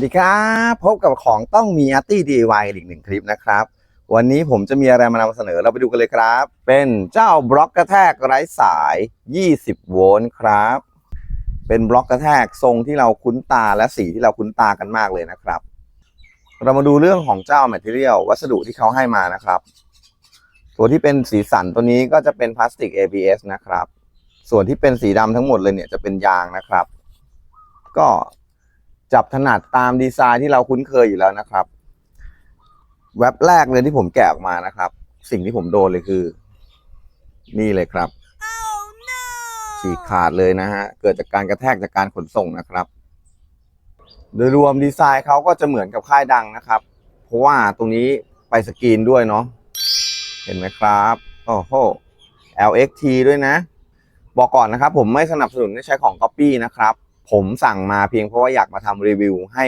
วัสดีครับ พบกับของต้องมีอาร์ตี้ DIY อีกหนึ่งคลิปนะครับ วันนี้ผมจะมีอะไรมานำเสนอเราไปดูกันเลยครับ เป็นเจ้าบล็อกกระแทกไร้สาย 20 โวลต์ครับ เป็นบล็อกกระแทกทรงที่เราคุ้นตาและสีที่เราคุ้นตากันมากเลยนะครับ เรามาดูเรื่องของเจ้าแมทเทียลวัสดุที่เขาให้มานะครับ ตัวที่เป็นสีสันตัวนี้ก็จะเป็นพลาสติก ABS นะครับ ส่วนที่เป็นสีดำทั้งหมดเลยเนี่ยจะเป็นยางนะครับ ก็ จับถนัดตามดีไซน์ที่เราคุ้นเคยอยู่แล้วนะครับ แว็บแรกเลยที่ผมแกะออกมานะครับ สิ่งที่ผมโดนเลยคือ นี่เลยครับฉีกขาดเลยนะฮะ เกิดจากการกระแทกจากการขนส่งนะครับ โดยรวมดีไซน์เขาก็จะเหมือนกับค่ายดังนะครับ เพราะว่าตรงนี้ไปสกรีนด้วยเนาะเห็นไหมครับโอ้โห LXT ด้วยนะ บอกก่อนนะครับ ผมไม่สนับสนุนให้ใช้ของ Copy นะครับ ผมสั่งมาเพียงเพราะว่าอยากมาทำรีวิวให้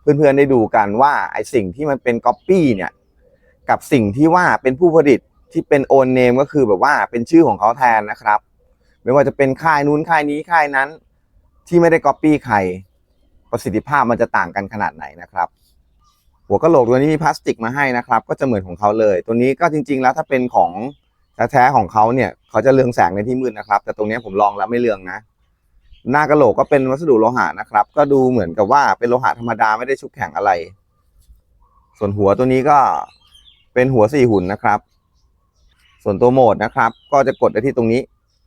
เพื่อนๆได้ดูกันว่าไอสิ่งที่มันเป็น Copy เนี่ยกับสิ่งที่ว่าเป็นผู้ผลิตที่เป็นโอนเนมก็คือแบบว่าเป็นชื่อของเขาแทนนะครับ ไม่ว่าจะเป็นค่ายนู้นค่ายนี้ค่ายนั้น ที่ไม่ได้ Copy ใครประสิทธิภาพมันจะต่างกันขนาดไหนนะครับ หัวกะโหลกตัวนี้มีพลาสติกมาให้นะครับ ก็จะเหมือนของเขาเลย ตัวนี้ก็จริง ๆ แล้วถ้าเป็นของแท้ๆของเขาเนี่ยเขาจะเรืองแสงในที่มืดนะครับ แต่ตรงนี้ผมลองแล้วไม่เรืองนะ หน้ากระโหลกก็เป็นวัสดุโลหะนะครับ ก็ดูเหมือนกับว่าเป็นโลหะธรรมดาไม่ได้ชุบแข็งอะไร ส่วนหัวตัวนี้ก็เป็นหัวสี่หุ่นนะครับ ส่วนตัวโหมดนะครับ ก็จะกดได้ที่ตรงนี้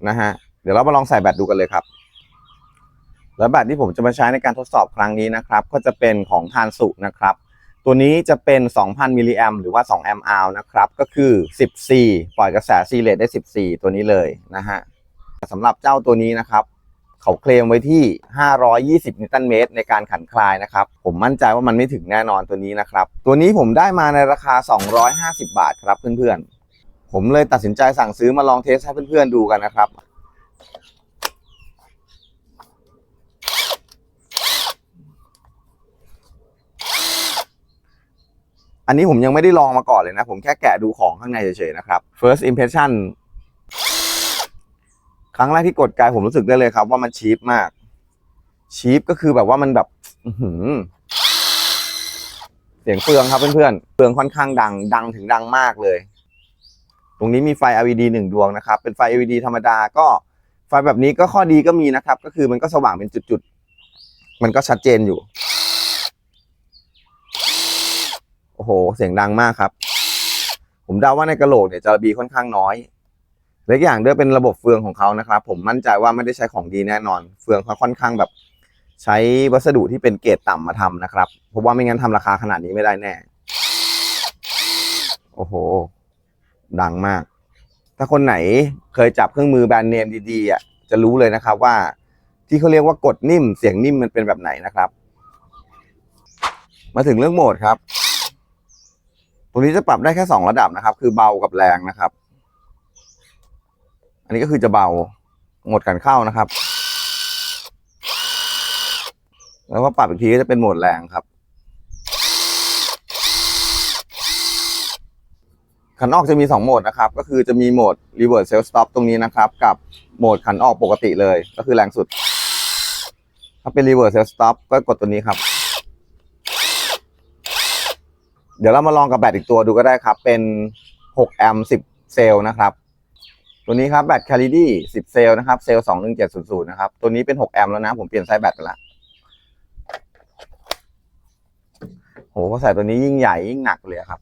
นะฮะเดี๋ยวเรามาลองใส่แบตดูกันเลยครับ แล้วแบตที่ผมจะมาใช้ในการทดสอบครั้งนี้นะครับ ก็จะเป็นของทานสุนะครับ ตัวนี้จะเป็น 2,000มิลลิแอมหรือว่า2แอมป์อาวนะครับ ก็คือ 14 ปล่อยกระแสซีเลตได้ 14 ตัวนี้เลยนะฮะสำหรับเจ้าตัวนี้นะครับ เขาเคลมไว้ที่ 520 นิวตันเมตรในการขันคลายนะครับ ผมมั่นใจว่ามันไม่ถึงแน่นอนตัวนี้นะครับ ตัวนี้ผมได้มาในราคา 250 บาทครับเพื่อนๆ ผมเลยตัดสินใจสั่งซื้อมาลองเทสให้เพื่อนๆดูกันนะครับอันนี้ผมยังไม่ได้ลองมาก่อนเลยนะ ผมแค่แกะดูของข้างในเฉยๆนะครับ first impression ครั้งแรกที่กดกายผมรู้สึกได้เลยครับ ว่ามันชีพมาก ชีพก็คือแบบว่ามันแบบหืเสียงเปลืองครับเพื่อนๆเปลืองค่อนข้างดัง ดังถึงดังมากเลย ตรงนี้มีไฟ LED หนึ่งดวงนะครับ เป็นไฟ LED ธรรมดาก็ไฟแบบนี้ก็ข้อดีก็มีนะครับ ก็คือมันก็สว่างเป็นจุดๆ มันก็ชัดเจนอยู่ โอ้โห เสียงดังมากครับ ผมเดาว่าในกระโหลกเนี่ยจะระบีค่อนข้างน้อย และอีกอย่างด้วยเป็นระบบเฟืองของเขานะครับ ผมมั่นใจว่าไม่ได้ใช้ของดีแน่นอน เฟืองเขาค่อนข้างแบบ ใช้วัสดุที่เป็นเกรดต่ำมาทำนะครับ เพราะว่าไม่งั้นทำราคาขนาดนี้ไม่ได้แน่ โอ้โห ดังมาก ถ้าคนไหนเคยจับเครื่องมือแบรนด์เนมดีๆอะจะรู้เลยนะครับว่า ที่เขาเรียกว่ากดนิ่มเสียงนิ่มมันเป็นแบบไหนนะครับ มาถึงเรื่องโหมดครับ ตัวนี้จะปรับได้แค่สองระดับนะครับ คือเบากับแรงนะครับ อันนี้ก็คือจะเบาโหมดกันเข้านะครับ แล้วก็ปรับอีกทีก็จะเป็นโหมดแรงครับขันออกจะมี 2 โหมดนะครับ ก็คือจะมีโหมด reverse self stop ตรงนี้นะครับ กับโหมดขันออกปกติเลย ก็คือแรงสุด ถ้าเป็น reverse self stop ก็กดตัวนี้ครับ เดี๋ยวเรามาลองกับแบตอีกตัวดูก็ได้ครับ เป็น 6 แอมป์ 10 เซลล์นะครับ ตัวนี้ครับแบต Calidy 10เซลนะครับ เซลล์21700นะครับ ตัวนี้เป็น6แอมป์แล้วนะ ผมเปลี่ยนไซส์แบตไปละโหพอใส่ตัวนี้ยิ่งใหญ่ยิ่งหนักเลยครับ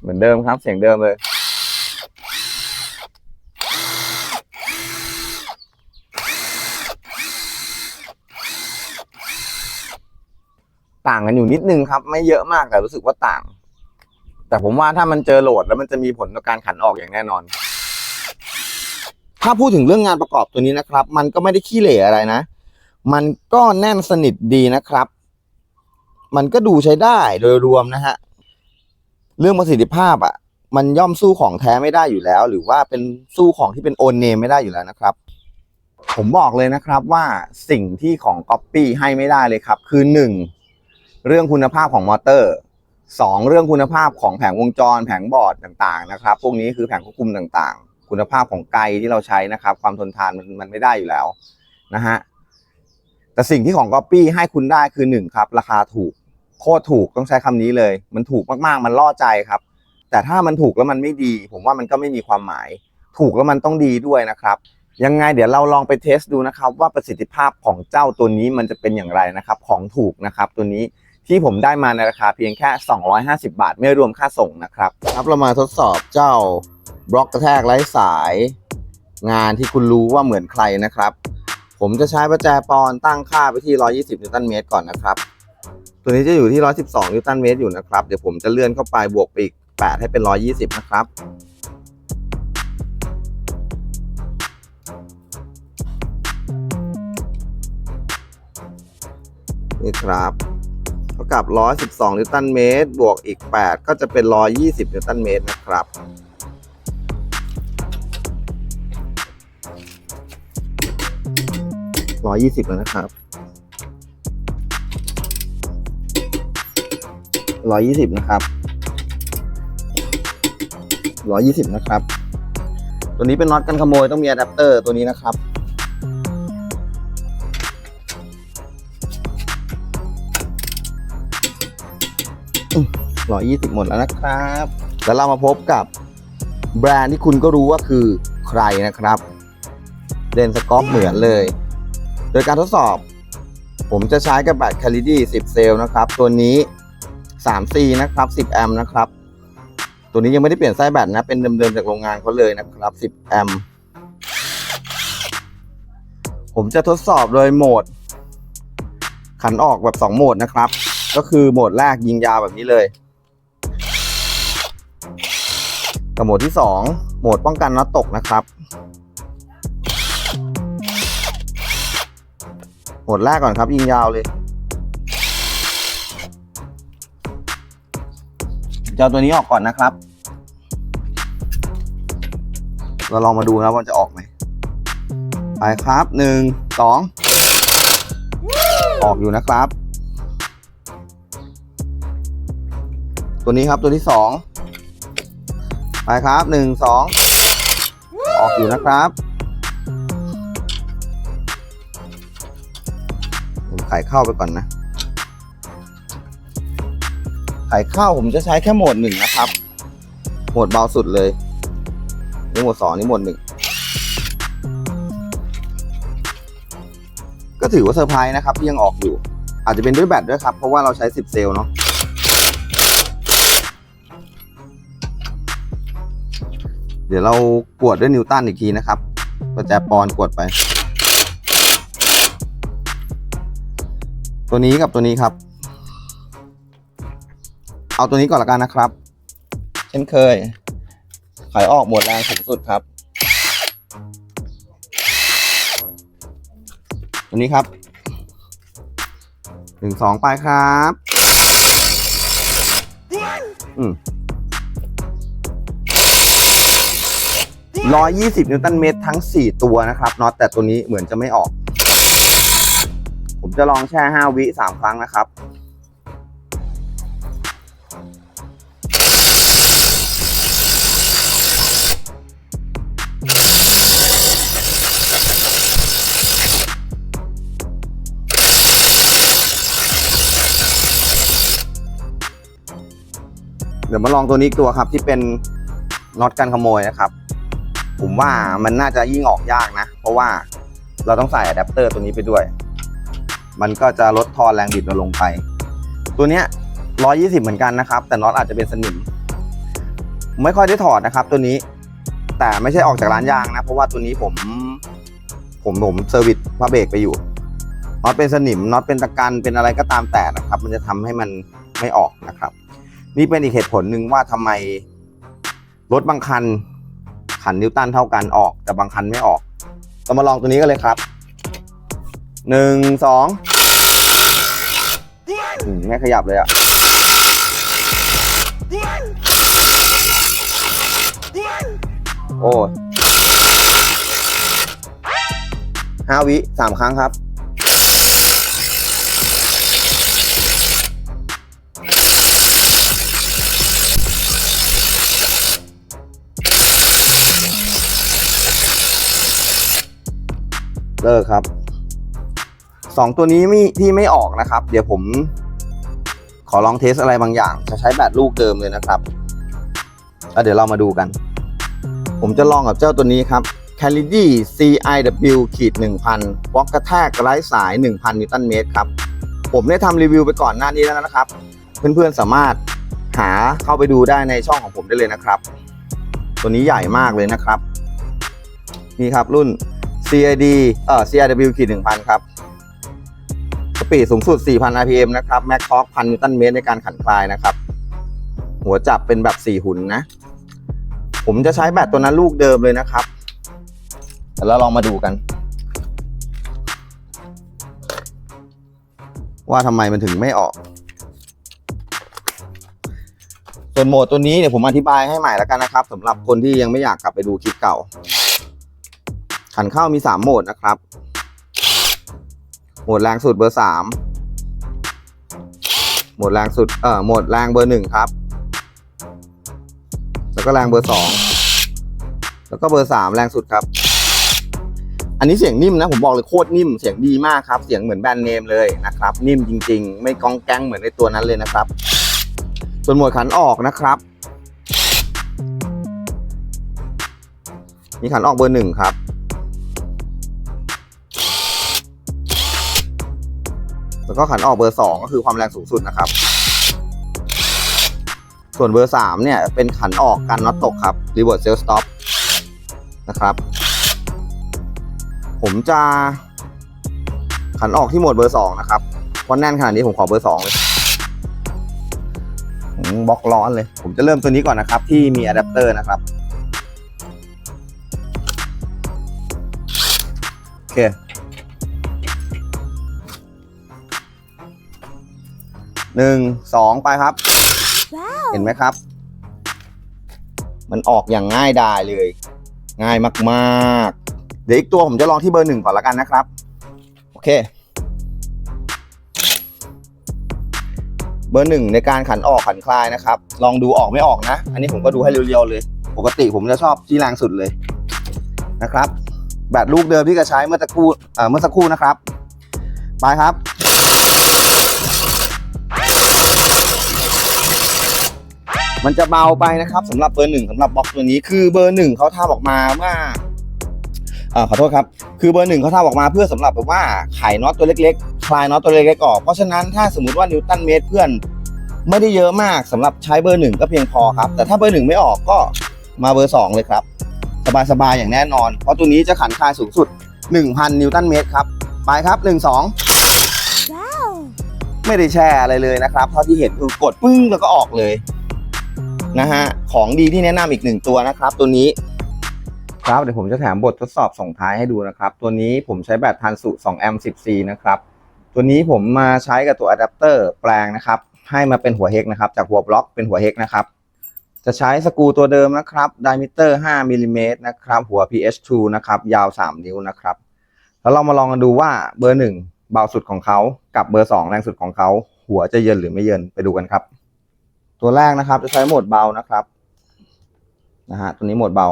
เหมือนเดิมครับเสียงเดิมเลย ต่างกันอยู่นิดนึงครับ ไม่เยอะมากแต่รู้สึกว่าต่าง แต่ผมว่าถ้ามันเจอโหลดแล้วมันจะมีผลต่อการขันออกอย่างแน่นอน ถ้าพูดถึงเรื่องงานประกอบตัวนี้นะครับ มันก็ไม่ได้ขี้เหร่อะไรนะ มันก็แน่นสนิทดีนะครับ มันก็ดูใช้ได้โดยรวมนะฮะ เรื่องประสิทธิภาพอะ มันย่อมสู้ของแท้ไม่ได้อยู่แล้ว หรือว่าเป็นสู้ของที่เป็นโอนเนมไม่ได้อยู่แล้วนะครับ ผมบอกเลยนะครับว่าสิ่งที่ของ Copy ให้ไม่ได้เลยครับ คือหนึ่งเรื่องคุณภาพของมอเตอร์ สองเรื่องคุณภาพของแผงวงจร แผงบอร์ดต่างๆนะครับพวกนี้คือแผงควบคุมต่างๆ คุณภาพของไกที่เราใช้นะครับ ความทนทานมันมันไม่ได้อยู่แล้วนะฮะแต่สิ่งที่ของก๊อปปี้ให้คุณได้คือหนึ่งครับราคาถูกโคตรถูกต้องใช้คำนี้เลย มันถูกมากๆมันล่อใจครับ แต่ถ้ามันถูกแล้วมันไม่ดี ผมว่ามันก็ไม่มีความหมาย ถูกแล้วมันต้องดีด้วยนะครับยังไงเดี๋ยวเราลองไปเทสดูนะครับ ว่าประสิทธิภาพของเจ้าตัวนี้มันจะเป็นอย่างไรนะครับ ของถูกนะครับตัวนี้ ที่ผมได้มาในราคาเพียงแค่ 250 บาท ไม่รวมค่าส่งนะครับ ครับเรามาทดสอบเจ้าบล็อกกระแทกไร้สาย งานที่คุณรู้ว่าเหมือนใครนะครับ ผมจะใช้ประแจปอนตั้งค่าไปที่ 120 นิวตันเมตรก่อนนะครับ ตัวนี้จะอยู่ที่ 112 นิวตันเมตรอยู่นะครับ เดี๋ยวผมจะเลื่อนเข้าไปบวกไปอีก 8 ให้เป็น 120 นะครับนี่ครับ เท่ากับ 112 นิวตันเมตร บวกอีก 8 ก็จะเป็น 120 นิวตันเมตรนะครับร้อยี่สิบแล้วนะครับร้อยี่สิบนะครับร้อยี่สิบนะครับ ตัวนี้เป็นน็อตกันขโมยต้องมีอะแดปเตอร์ตัวนี้นะครับ ร้อยยี่สิบหมดแล้วนะครับ แล้วเรามาพบกับแบรนด์ที่คุณก็รู้ว่าคือใครนะครับเดนสกอปเหมือนเลย โดยการทดสอบ ผมจะใช้กับแบต c a l i d y 10 เซลล์นะครับ ตัวนี้ 3C นะครับ 10 แอมป์นะครับ ตัวนี้ยังไม่ได้เปลี่ยนไส้แบตนะ เป็นเดิมๆจากโรงงานเขาเลยนะครับ 10 แอมป์ผมจะทดสอบโดยโหมด ขันออกแบบ 2 โหมดนะครับ ก็คือโหมดแรกยิงยาวแบบนี้เลย กับโหมดที่ 2 โหมดป้องกันน็อตตกนะครับ โหมดแรกก่อนครับ ยิงยาวเลย จะเอาตัวนี้ออกก่อนนะครับ เราลองมาดูนะว่ามันจะออกไหมไปครับหนึ่งสองออกอยู่นะครับ ตัวนี้ครับตัวที่สอง ไปครับหนึ่งสองออกอยู่นะครับผมไขเข้าไปก่อนนะ ไขเข้าผมจะใช้แค่โหมดหนึ่งนะครับ โหมดเบาสุดเลย นี่โหมดสองนี่โหมดหนึ่งก็ถือว่าเซอร์ไพรส์นะครับที่ยังออกอยู่ อาจจะเป็นด้วยแบตด้วยครับ เพราะว่าเราใช้ 10 เซลล์เนาะ เดี๋ยวเรากวดด้วยนิวตันอีกทีนะครับประแจปอนกวดไป ตัวนี้กับตัวนี้ครับ เอาตัวนี้ก่อนละกันนะครับ เช่นเคย ขายออกหมดแรงสูงสุดครับ ตัวนี้ครับหนึ่งสองไปครับ อืม ร้อยยี่สิบนิวตันเมตรทั้งสี่ตัวนะครับน็อตแต่ตัวนี้เหมือนจะไม่ออก ผมจะลองแช่ห้าวิสามครั้งนะครับ เดี๋ยวมาลองตัวนี้อีกตัวครับที่เป็นน็อตกันขโมยนะครับ ผมว่ามันน่าจะยิ่งออกยากนะ เพราะว่าเราต้องใส่อะแดปเตอร์ตัวนี้ไปด้วย มันก็จะลดทอนแรงบิดเราลงไป ตัวเนี้ย120 เหมือนกันนะครับ แต่น็อตอาจจะเป็นสนิม ไม่ค่อยได้ถอดนะครับ ตัวนี้ แต่ไม่ใช่ออกจากร้านยางนะ เพราะว่าตัวนี้ผม ผมผมเซอร์วิสพระเบรกไปอยู่ น็อตเป็นสนิม น็อตเป็นตะกัน เป็นอะไรก็ตามแต่นะครับ มันจะทำให้มันไม่ออกนะครับ นี่เป็นอีกเหตุผลหนึ่งว่าทำไมรถบางคัน ขันนิวตันเท่ากันออก แต่บางคันไม่ออกเรามาลองตัวนี้กันเลยครับหนึ่งสองอืมไม่ขยับเลยอะโอ้ห้าวิสามครั้งครับ เลิกครับสองตัวนี้ไม่ที่ไม่ออกนะครับ เดี๋ยวผม ขอลองเทสอะไรบางอย่าง จะใช้แบตลูกเดิมเลยนะครับแล้วเดี๋ยวเรามาดูกัน ผมจะลองกับเจ้าตัวนี้ครับ c a l i d y CIW ขีด1,000บล็อกกระแทกไร้สาย 1,000 นิวตันเมตรครับ ผมได้ทำรีวิวไปก่อนหน้านี้แล้วนะครับ เพื่อนๆสามารถหาเข้าไปดูได้ในช่องของผมได้เลยนะครับ ตัวนี้ใหญ่มากเลยนะครับ นี่ครับรุ่น CID เอ่อ CIW ขีด1,000ครับ สปีดสูงสุด 4,000 rpm นะครับ แม็กทอร์ก1,000นิวตันเมตรในการขันคลายนะครับ หัวจับเป็นแบบ 4 หุ่นนะ ผมจะใช้แบตตัวนั้นลูกเดิมเลยนะครับเดี๋ยวลองมาดูกัน ว่าทำไมมันถึงไม่ออก ส่วนโหมดตัวนี้เนี่ยผมอธิบายให้ใหม่แล้วกันนะครับสำหรับคนที่ยังไม่อยากกลับไปดูคลิปเก่า ขันเข้ามี 3 โหมดนะครับ โหมดแรงสุดเบอร์ 3 โหมดแรงสุด เอ่อ โหมดแรงเบอร์ 1 ครับ แล้วก็แรงเบอร์ 2 แล้วก็เบอร์ 3 แรงสุดครับ อันนี้เสียงนิ่มนะ ผมบอกเลยโคตรนิ่ม เสียงดีมากครับ เสียงเหมือนแบรนด์เนมเลยนะครับ นิ่มจริง ๆ ไม่กองแกงเหมือนในตัวนั้นเลยนะครับ ส่วนโหมดขันออกนะครับมีขันออกเบอร์หนึ่งครับ แล้วก็ขันออกเบอร์สองก็คือความแรงสูงสุดนะครับ ส่วนเบอร์สามเนี่ย เป็นขันออกกันน็อตตกครับ reverse self stop นะครับ ผมจะขันออกที่โหมดเบอร์สองนะครับเพราะแน่นขนาดนี้ผมขอเบอร์สองเลยอืมบล็อกร้อนเลย ผมจะเริ่มตัวนี้ก่อนนะครับ ที่มีอะแดปเตอร์นะครับโอเค หนึ่งสองไปครับ เห็นไหมครับ มันออกอย่างง่ายดายเลย ง่ายมากๆ เดี๋ยวอีกตัวผมจะลองที่เบอร์หนึ่งก่อนละกันนะครับ โอเค เบอร์หนึ่งในการขันออกขันคลายนะครับ ลองดูออกไม่ออกนะ อันนี้ผมก็ดูให้เรียวๆเลย ปกติผมจะชอบที่แรงสุดเลยนะครับ แบตลูกเดิมที่จะใช้เมื่อสักครู่เอ่อเมื่อสักครู่นะครับ ไปครับ มันจะเบาไปนะครับสำหรับเบอร์หนึ่งสำหรับบล็อกตัวนี้คือเบอร์หนึ่งเขาทำออกมาเมื่ออ่าขอโทษครับ คือเบอร์หนึ่งเขาทำออกมาเพื่อสำหรับแบบว่าไขน็อตตัวเล็กๆ คลายน็อตตัวเล็กๆออกเพราะฉะนั้นถ้าสมมติว่านิวตันเมตรเพื่อน ไม่ได้เยอะมากสำหรับใช้เบอร์หนึ่งก็เพียงพอครับ แต่ถ้าเบอร์หนึ่งไม่ออกก็มาเบอร์สองเลยครับ สบายๆอย่างแน่นอน เพราะตัวนี้จะขันคลายสูงสุด 1,000 นิวตันเมตรครับไปครับ1 2ไม่ได้แช่อะไรเลยนะครับเท่าที่เห็นคือกดปึ้งแล้วก็ออกเลย นะฮะของดีที่แนะนำอีกหนึ่งตัวนะครับ ตัวนี้ครับเดี๋ยวผมจะแถมบททดสอบส่งท้ายให้ดูนะครับ ตัวนี้ผมใช้แบตทันสุ2แอมป์ 10C นะครับตัวนี้ผมมาใช้กับตัวอะแดปเตอร์แปลงนะครับให้มาเป็นหัวเฮกนะครับจากหัวบล็อกเป็นหัวเฮกนะครับจะใช้สกูตัวเดิมนะครับไดมิเตอร์5มิลลิเมตรนะครับหัว PH2 นะครับยาว 3 นิ้วนะครับแล้วเรามาลองกันดูว่าเบอร์ 1 เบาสุดของเขากับเบอร์ 2 แรงสุดของเขา หัวจะเยินหรือไม่เยินไปดูกันครับ ตัวแรกนะครับ จะใช้โหมดเบานะครับนะฮะตัวนี้โหมดเบา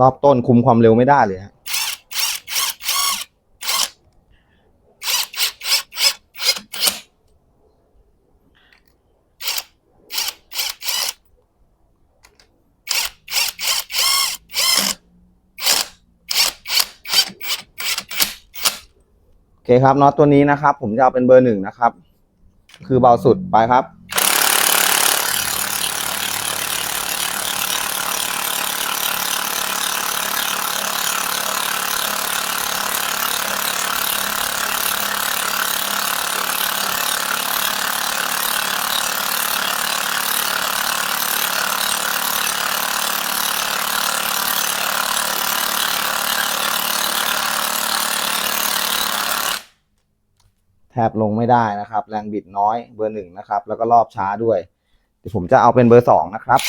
รอบต้นคุมความเร็วไม่ได้เลยฮะ เคครับน็อตตัวนี้นะครับ ผมจะเอาเป็นเบอร์หนึ่งนะครับ คือเบาสุดไปครับ แทบลงไม่ได้นะครับ แรงบิดน้อยเบอร์หนึ่งนะครับ แล้วก็รอบช้าด้วยเดี๋ยวผมจะเอาเป็นเบอร์สองนะครับ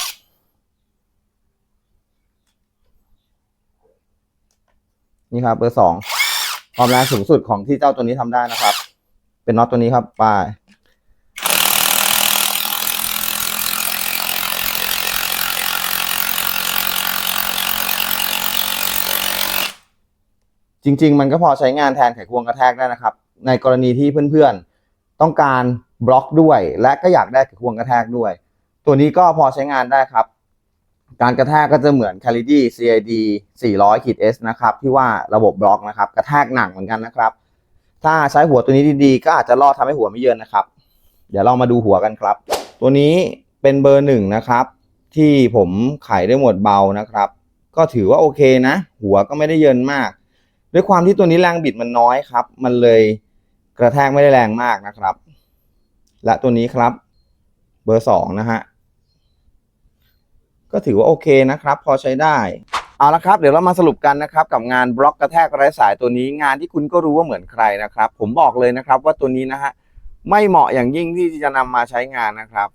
นี่ครับเบอร์สองความแรงสูงสุดของที่เจ้าตัวนี้ทำได้นะครับ เป็นน็อตตัวนี้ครับปลายจริง ๆ มันก็พอใช้งานแทนไขควงกระแทกได้นะครับ ในกรณีที่เพื่อนๆ ต้องการบล็อกด้วย และก็อยากได้ไขควงกระแทกด้วย ตัวนี้ก็พอใช้งานได้ครับ การกระแทกก็จะเหมือน c a l i d y CID 400ขีด S นะครับที่ว่าระบบบล็อกนะครับ กระแทกหนักเหมือนกันนะครับ ถ้าใช้หัวตัวนี้ดีๆ ก็อาจจะรอดทำให้หัวไม่เยินนะครับ เดี๋ยวเรามาดูหัวกันครับ ตัวนี้เป็นเบอร์หนึ่งนะครับ ที่ผมไขได้หมดเบานะครับ ก็ถือว่าโอเคนะ หัวก็ไม่ได้เยินมาก ด้วยความที่ตัวนี้แรงบิดมันน้อยครับ มันเลย กระแทกไม่ได้แรงมากนะครับ และตัวนี้ครับ เบอร์สองนะฮะ ก็ถือว่าโอเคนะครับ พอใช้ได้ เอาละครับ เดี๋ยวเรามาสรุปกันนะครับ กับงานบล็อกกระแทกไร้สายตัวนี้งานที่คุณก็รู้ว่าเหมือนใครนะครับ ผมบอกเลยนะครับว่าตัวนี้นะฮะไม่เหมาะอย่างยิ่งที่จะนำมาใช้งานนะครับ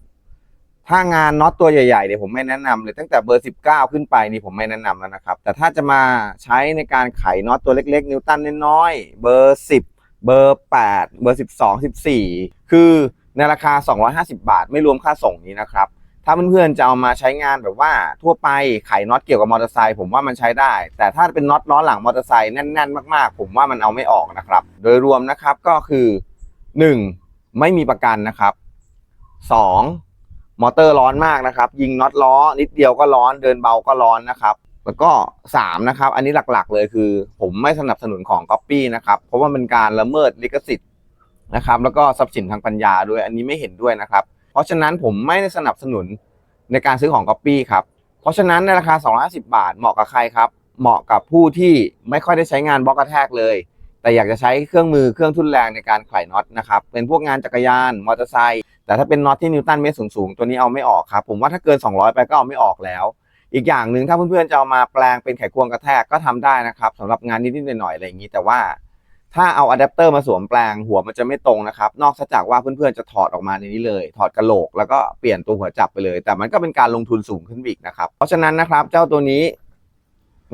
ถ้างานน็อตตัวใหญ่ๆเนี่ยวผมไม่แนะนำเลยตั้งแต่เบอร์ 19 ขึ้นไปนี่ผมไม่แนะนำแล้วนะครับ แต่ถ้าจะมาใช้ในการไขน็อตตัวเล็ก ๆ นิวตันน้อยๆเบอร์ 10 เบอร์ 8 เบอร์ 12 14 คือในราคา 250 บาท ไม่รวมค่าส่งนี้นะครับ ถ้าเพื่อนๆจะเอามาใช้งานแบบว่าทั่วไปไขน็อตเกี่ยวกับมอเตอร์ไซค์ผมว่ามันใช้ได้ แต่ถ้าเป็นน็อตล้อหลังมอเตอร์ไซค์แน่นๆ มากๆ ผมว่ามันเอาไม่ออกนะครับ โดยรวมนะครับก็คือ 1. ไม่มีประกันนะครับ 2. มอเตอร์ร้อนมากนะครับ ยิงน็อตล้อนิดเดียวก็ร้อนเดินเบาก็ร้อนนะครับ แล้วก็3นะครับอันนี้หลักๆเลยคือ ผมไม่สนับสนุนของ Copy นะครับเพราะว่าเป็นการละเมิดลิขสิทธิ์นะครับแล้วก็ทรัพย์สินทางปัญญาด้วยอันนี้ไม่เห็นด้วยนะครับ เพราะฉะนั้นผมไม่ได้สนับสนุนในการซื้อของ Copy ครับเพราะฉะนั้นในราคา 250 บาทเหมาะกับใครครับเหมาะกับผู้ที่ไม่ค่อยได้ใช้งานบล็อกกระแทกเลย แต่อยากจะใช้เครื่องมือเครื่องทุนแรงในการไขน็อตนะครับเป็นพวกงานจักรยานมอเตอร์ไซค์แต่ถ้าเป็นน็อตที่นิวตันเมตรสูงๆตัวนี้เอาไม่ออกครับผมว่าถ้าเกิน 200 ไปก็เอาไม่ออกแล้ว อีกอย่างหนึ่งถ้าเพื่อนๆจะเอามาแปลงเป็นไขควงกระแทกก็ทำได้นะครับสำหรับงานนิดๆหน่อยๆอะไรอย่างนี้ แต่ว่าถ้าเอาอะแดปเตอร์มาสวมแปลงหัวมันจะไม่ตรงนะครับ นอกจากว่าเพื่อนๆจะถอดออกมาในนี้เลย ถอดกระโหลกแล้วก็เปลี่ยนตัวหัวจับไปเลย แต่มันก็เป็นการลงทุนสูงขึ้นอีกนะครับ เพราะฉะนั้นนะครับ เจ้าตัวนี้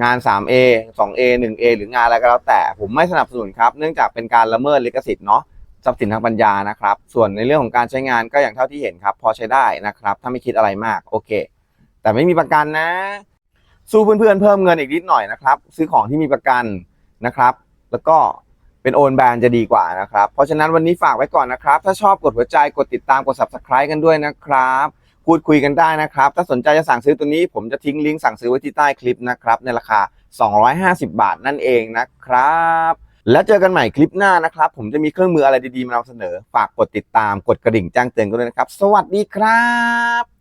งาน 3A 2A 1A หรืองานอะไรก็แล้วแต่ผมไม่สนับสนุนครับ เนื่องจากเป็นการละเมิดลิขสิทธิ์เนาะทรัพย์สินทางปัญญานะครับ ส่วนในเรื่องของการใช้งานก็อย่างเท่าที่เห็นครับ พอใช้ได้นะครับ ถ้าไม่คิดอะไรมากโอเค แต่ไม่มีประกันนะ สู้เพื่อนๆเพิ่มเงินอีกนิดหน่อยนะครับ ซื้อของที่มีประกันนะครับ แล้วก็เป็นโอนแบรนด์จะดีกว่านะครับ เพราะฉะนั้นวันนี้ฝากไว้ก่อนนะครับ ถ้าชอบกดหัวใจกดติดตามกด subscribe กันด้วยนะครับ พูดคุยกันได้นะครับ ถ้าสนใจจะสั่งซื้อตัวนี้ ผมจะทิ้งลิงก์สั่งซื้อไว้ที่ใต้คลิปนะครับ ในราคา 250 บาทนั่นเองนะครับ แล้วเจอกันใหม่คลิปหน้านะครับ ผมจะมีเครื่องมืออะไรดีๆมานำเสนอ ฝากกดติดตามกดกระดิ่งแจ้งเตือนกันด้วยนะครับ สวัสดีครับ